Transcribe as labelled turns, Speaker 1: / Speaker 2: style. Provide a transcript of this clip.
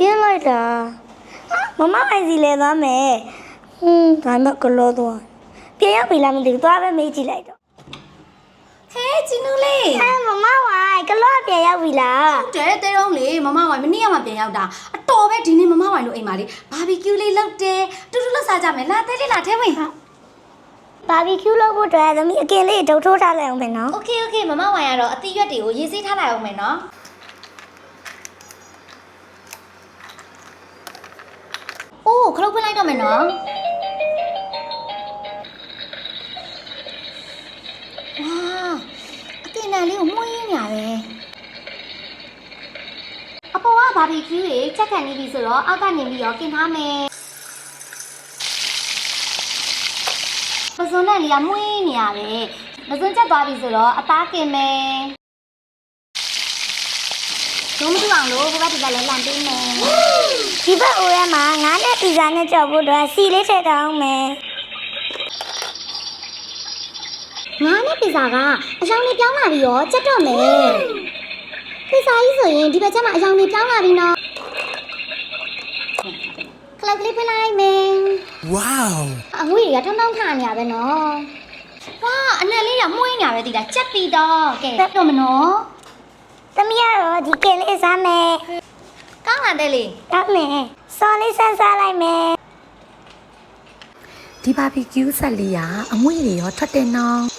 Speaker 1: ကင်းလိုက်တာမမအိုင်စီလဲသွားမယ်ဟွန်းဒါတော့ကလောသွားပြန်ရောက်ပြီလားမသိဘူးသွားပဲမေးကြည့်လိုက်တော့
Speaker 2: ဟဲဂျင်းနူလေး
Speaker 1: အဲမမဝိုင်ကလောပြန်ရောက်ပြီလား
Speaker 2: တဲတဲတော့လေမမဝိုင်မနေ့ကမှပြန်ရောက်တာအတော်ပဲဒီနေ့မမဝိုင်တို့အိမ်မှာလေဘာဘီကျူလေးလုပ်တယ်တူတူလှစားကြမယ်လာတဲလေးလာထဲဝင်ဟာ
Speaker 1: ဘာဘီကျူလုပ်ဖို့အတွက်သမီးအကင်လေးဒုတ်ထိုးထားလိုက်အောင်မယ်နော်
Speaker 2: โอเคโอเคမမဝိုင်ကတော့အသီးရွက်တွေကိုရေးစည်းထားလိုက်အောင်မယ်နော် ခလုတ်ဖွင့်လိုက်တော့မယ်နော်ဝါအကင်တန်လေးကိုမှုန်းရင်းညာပဲအပေါ်ကဘာဘီကျူတွေချက်ခံနေပြီဆိုတော့အောက်ကနေပြီးတော့กินထားမယ်ပစုံနဲ့လေးကမှုန်းရင်းနေရပဲပစုံချက်သွားပြီဆိုတော့အသားกินမယ်လုံးမတူအောင်လို့ဘုရားဒီကလည်းလန်ပေးမယ်
Speaker 1: ဒီဘက်အိုးထဲမှာ ငါးနဲ့ပီဇာနဲ့ကြောက်ဖို့အတွက်စီလေးထည့်တောင်းမယ်
Speaker 2: ငါနဲ့ပီဇာကအယောင်လေးပြောင်းလာပြီးတော့ချက်တော့မယ်ပီဇာကြီးဆိုရင်ဒီဘက်ချက်မှာအယောင်လေးပြောင်းလာပြီးနော်ကလပ်ကလေးပြလိုက်မယ်
Speaker 3: Wow!
Speaker 2: အငွေတွေကထောင်းထောင်းခါနေရပဲနော်ဝါအနက်လေးကမှုင်းနေရပဲတိတာချက်ပြီးတော့ကဲတော့မနော်
Speaker 1: သမီးကတော့ဒီကင်လေးစားမယ်
Speaker 2: ကော င်းလာတဲ့လေ
Speaker 1: တောင်းမယ်စော်လေးဆန်းစားလိုက်မယ်
Speaker 4: ဒီဘာဘီကျူးဆက်လေးကအမွေတွေရောထွက်တယ်နော်